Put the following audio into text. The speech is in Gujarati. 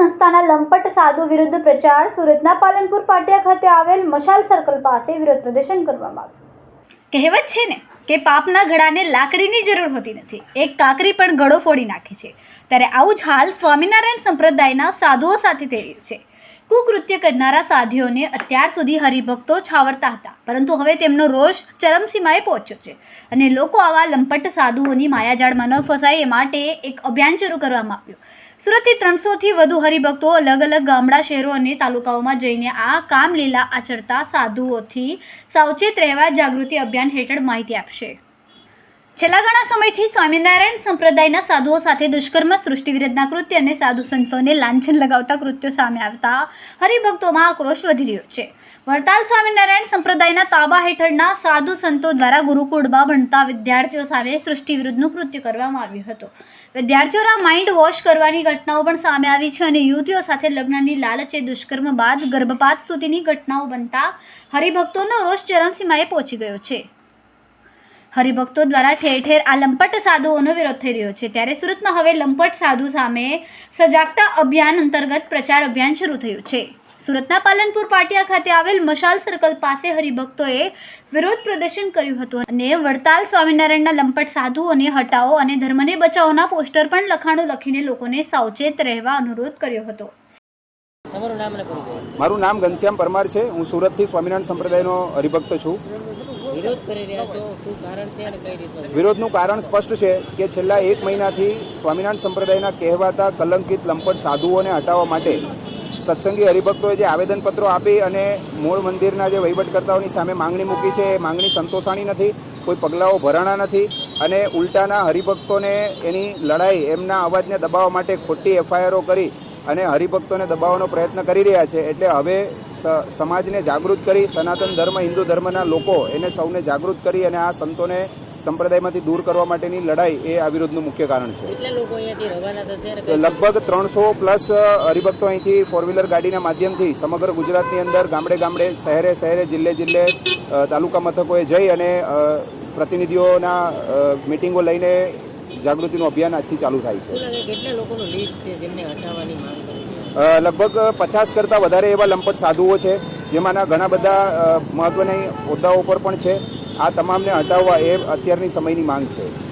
પોતાના લંપટ સાધુ વિરુદ્ધ પ્રચાર સુરતના પાલનપુર પાટિયા ખાતે આવેલ મશાલ સર્કલ પાસે વિરોધ પ્રદર્શન કરવામાં આવ્યું. કહેવત છે ને કે પાપના ઘડાને લાકડીની જરૂર હોતી નથી. એક કાકરી પણ ઘડો ફોડી નાખે છે. ત્યારે આવું જ હાલ સ્વામિનારાયણ સંપ્રદાયના સાધુઓ સાથે થઈ રહ્યું છે. કુકૃત્ય કરનારા સાધ્યોને અત્યાર સુધી હરિભક્તો છાવરતા હતા. પરંતુ હવે તેમનો રોષ ચરમસીમાએ પહોંચ્યો છે અને લોકો આવા લંપટ સાધુઓની માયાજાળમાં ન ફસાય એ માટે એક અભિયાન શરૂ કરવામાં આવ્યું. સુરતથી ત્રણસોથી વધુ હરિભક્તો અલગ અલગ ગામડા, શહેરો અને તાલુકાઓમાં જઈને આ કામલીલા આચરતા સાધુઓથી સાવચેત રહેવા જાગૃતિ અભિયાન હેઠળ માહિતી આપશે. છેલ્લા ઘણા સમયથી સ્વામિનારાયણ સંપ્રદાયના સાધુઓ સાથે દુષ્કર્મ સૃષ્ટિ વિરુદ્ધના કૃત્ય અને સાધુ સંતોને લાંછન લગાવતા કૃત્યો સામે આવતા હરિભક્તોમાં આક્રોશ વધી રહ્યો છે. વડતાલ સ્વામિનારાયણ સંપ્રદાયના તાબા હેઠળના સાધુ સંતો દ્વારા ગુરુકુળમાં ભણતા વિદ્યાર્થીઓ સામે સૃષ્ટિ વિરુદ્ધનું કૃત્ય કરવામાં આવ્યું હતું. વિદ્યાર્થીઓના માઇન્ડ વોશ કરવાની ઘટનાઓ પણ સામે આવી છે અને યુવતીઓ સાથે લગ્નની લાલચે દુષ્કર્મ બાદ ગર્ભપાત સુધીની ઘટનાઓ બનતા હરિભક્તોનો રોષ ચરમસીમાએ પહોંચી ગયો છે. હરિભક્તો દ્વારા ઠેર ઠેર આ લંપટ સાધુઓનો વિરોધ થઈ રહ્યો છે. ત્યારે સુરતમાં હવે લંપટ સાધુ સામે સજાગતા અભિયાન અંતર્ગત પ્રચાર અભિયાન શરૂ થયું છે. સુરતના પાલનપુર પાટિયા ખાતે આવેલ મશાલ સર્કલ પાસે હરિભક્તોએ વિરોધ પ્રદર્શન કર્યું હતું અને વડતાલ સ્વામિનારાયણના લંપટ સાધુઓને હટાવો અને ધર્મને બચાવોના પોસ્ટર પણ લખાણો લખીને લોકોને સાવચેત રહેવા અનુરોધ કર્યો હતો. અને મારું નામ ઘનશ્યામ પરમાર છે. હું સુરતથી સ્વામિનારાયણ સંપ્રદાયનો હરિભક્ત છું. વિરોધનું કારણ સ્પષ્ટ છે કે છેલ્લા એક મહિનાથી સ્વામિનારાયણ સંપ્રદાયના કહેવાતા કલંકિત લંપટ સાધુઓને હટાવવા માટે સત્સંગી હરિભક્તોએ જે આવેદનપત્રો આપી અને મૂળ મંદિરના જે વહીવટકર્તાઓની સામે માંગણી મૂકી છે, એ માંગણી સંતોષાણી નથી, કોઈ પગલાઓ ભરાણા નથી અને ઉલટાના હરિભક્તોને એની લડાઈ, એમના અવાજને દબાવવા માટે ખોટી એફઆઈઆરો કરી અને હરિભક્તોને દબાવવાનો પ્રયત્ન કરી રહ્યા છે. એટલે હવે સમાજને જાગૃત કરી સનાતન ધર્મ હિન્દુ ધર્મના લોકો એને સૌને જાગૃત કરી અને આ સંતોને સંપ્રદાયમાંથી દૂર કરવા માટેની લડાઈ એ આ વિરોધનું મુખ્ય કારણ છે. લગભગ ત્રણસો પ્લસ હરિભક્તો અહીંથી ફોર વ્હીલર ગાડીના માધ્યમથી સમગ્ર ગુજરાતની અંદર ગામડે ગામડે શહેરે શહેરે જિલ્લે જિલ્લે તાલુકા મથકોએ જઈ અને પ્રતિનિધિઓના મિટિંગો લઈને જાગૃતિનું અભિયાન આજથી ચાલુ થાય છે. કેટલા લોકોનું લિસ્ટ છે જેમને હટાવવાની માંગ લગભગ પચાસ કરતાં વધારે એવા લંપટ સાધુઓ છે, જેમાંના ઘણા બધા મહત્ત્વની હોદ્દાઓ પર પણ છે. આ તમામને હટાવવા એ અત્યારની સમયની માંગ છે.